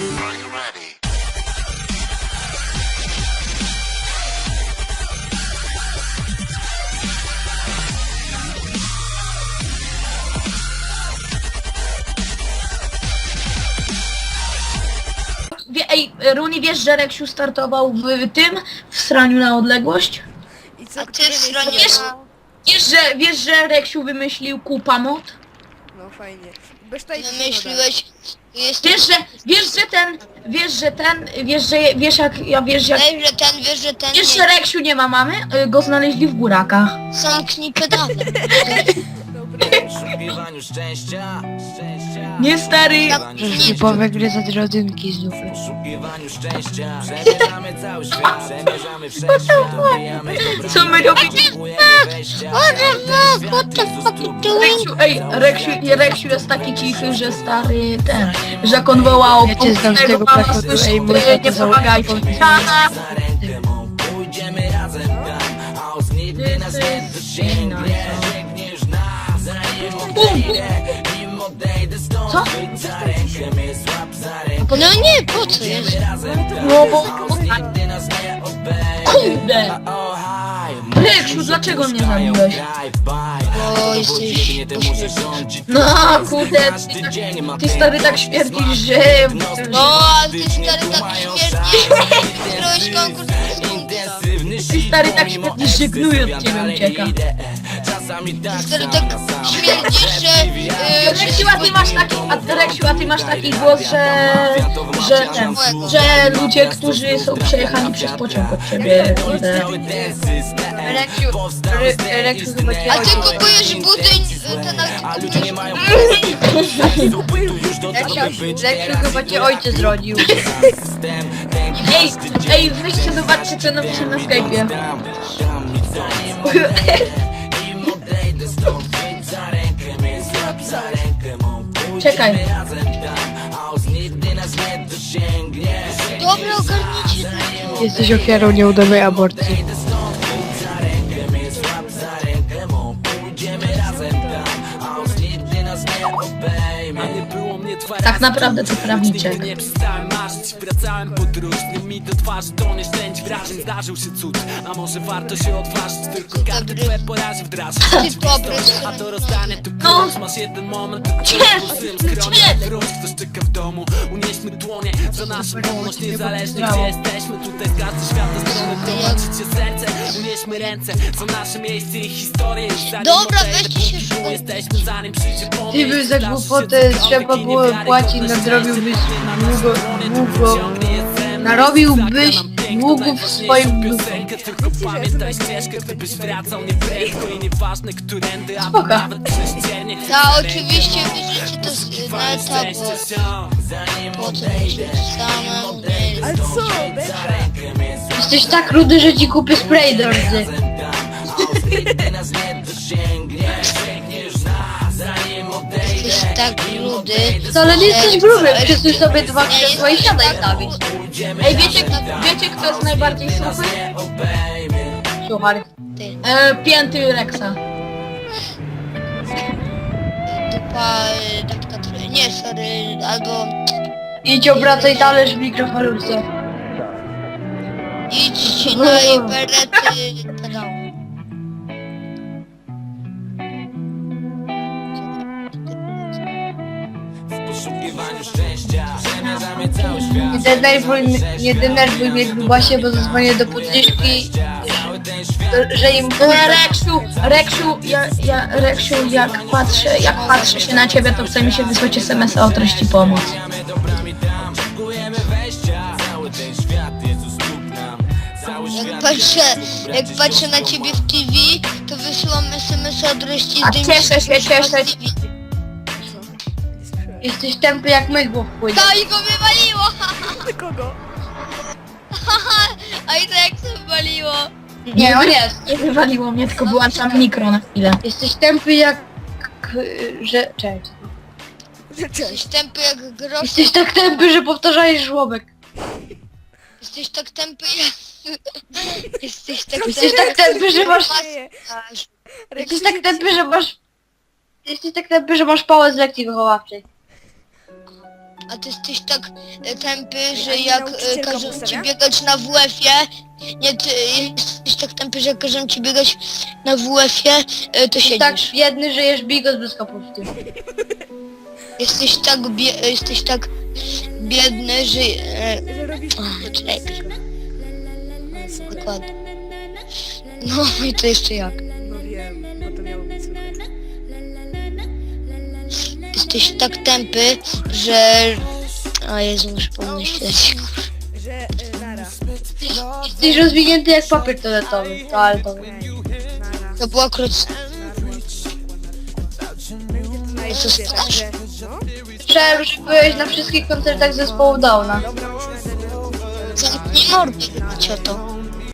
Are you ready? Wie, ej, Runi, wiesz, że Reksiu startował w tym, w sraniu na odległość? I co, A ty które w miejsce stronie- miała? Wiesz, że, wiesz, że Reksiu wymyślił kupa mod? No fajnie. Bez tej Wymyśliłeś... Jest... Wiesz, że, wiesz, że ten, wiesz, że ten, wiesz, że, wiesz jak, ja wiesz jak, Wiesz, że ten, wiesz, że ten... wiesz, że Reksiu nie ma mamy? Y, Go znaleźli w górakach. Zamknij pedale. Dobry. poszukiwaniu szczęścia, szczęścia. Nie stary, Zamknij... powygryzać rodzynki z dupy. W poszukiwaniu szczęścia Przemierzamy cały świat, przemierzamy wszechświat Bijamy dobrami, co my robimy? próbujemy wejścia What the fuck? What the fuck you doing? Reksiu, ej, Reksiu, Reksiu jest taki cichy, że stary ten, że jak on wołał Ja cię znam z tego ej, mój nie założył. Za rękę mą pójdziemy razem tam A os nigdy nas nie dosięgnie Co? No nie, po co jest? No bo, kurde, Reksiu, dlaczego mnie zabiłeś? Bo jesteś... Ty No kurde, dzień ma ty stary tak śmierdzisz, że... No, ale ty stary tak śmierdzisz. Wygrałeś konkurs Ty stary tak śmierdzisz, że gnój od ciebie ucieka. Czasami tak stary tak śmierdzisz, że... Yy, Reksiu, a ty masz taki, a Reksiu, a ty masz taki głos, że, że ten, że ludzie, którzy są przejechani przez pociąg od ciebie, kurde. Reksiu, Re- Reksiu chyba cię A ty kupujesz buty y, ten A ludzie nie mają Reksiu, Reksiu chyba cię ojciec zrodził. Ej, ej, weźcie zobaczcie co napiszę na Skype'ie. Czekaj. Dobra, ogarnijcie. Jesteś ofiarą nieudanej aborcji. Tak naprawdę to prawniczek. Nie przestałem marzyć, wracałem podróżnym mi do twarzy To nieszczęść wrażeń, zdarzył się cud A może warto się odważyć, tylko każdy twe porazi dobry, A to rozdanie tu No. klucz, masz jeden moment wróć, ktoś czeka w domu. Unieśmy dłonie za naszą wolność. Niezależnie gdzie jesteśmy, tutaj z każdej świata strony Prowadzić się serce, unieśmy ręce Za nasze miejsce i historię Dobra, weźcie się Jesteśmy zanim przyjdzie pomysł. Ty by za głupotę trzeba było płacić, nadrobiłbyś długo, długo, narobiłbyś długów najważniejszą swoim Tylko pamiętaj ścieżkę, gdybyś wracał nie prędko I nieważne którędy, a nawet prześciernie. Ja oczywiście wierzycie to z neta, bo Ale co? Jesteś tak rudy, że ci kupię spray do rdzy. Grudy. Wcale nie jesteś gruby, przesuń sobie dwa Nie krzesła i siadaj tam. Ej, wiecie, wiecie kto jest najbardziej suchy? Słuchaj. Ty, E, pięty Rexa. dupa, tak, tak, nie, sorry, albo Idź obracaj talerz w mikrofalówce. idź na berety pedał. W poszukiwaniu szczęścia Przemierzamy cały Nie świat denerwuj, mnie- nie denerwuj mnie grubasie, bo zadzwonię do świat że im E, Reksiu, Reksiu, ja, ja, Reksiu, jak patrzę, jak patrzę się na ciebie, to chce mi się wysłać SMS-a o treści pomoc. Jak patrzę, jak patrzę na ciebie w TV, to wysyłam SMS o treści A cieszę się, cieszę się. Jesteś tępy jak mydło w płynie. To i go wywaliło! Kogo? A i to jak to wywaliło? Nie, on jest. Nie wywaliło mnie, tylko wyłączam mikro na chwilę. Jesteś tępy jak... y, że... Cześć. Cześć. Jesteś tępy jak grosz. Jesteś tak tępy, że powtarzałeś żłobek. Jesteś tak tępy jak... Jesteś tak Jesteś tak tępy, że masz... Jesteś tak tępy, że masz... Jesteś tak tępy, że masz pałę z lekcji wychowawczej. A ty jesteś tak e, tępy, że Ani jak e, nauczycielka każą ci postawia? biegać na WF-ie, nie, ty jesteś tak tępy, że jak każą ci biegać na WF-ie, e, to siedzisz. Tak biedny, że jesz bigos bez kapusty. Jesteś tak bie jesteś tak biedny, że... E, Że robisz... Super. dokładnie. No i to jeszcze jak. Jesteś tak tępy, że... A Jezu, muszę pomyśleć. Że nara. Jesteś rozwinięty jak papier toaletowy. toaletowy. Nara. To było akurat... Na To YouTubie, strasz. także... No. Słyszałem, że byłeś na wszystkich koncertach zespołu Downa. Dobra, musimy... Zamknij mordę, cioto.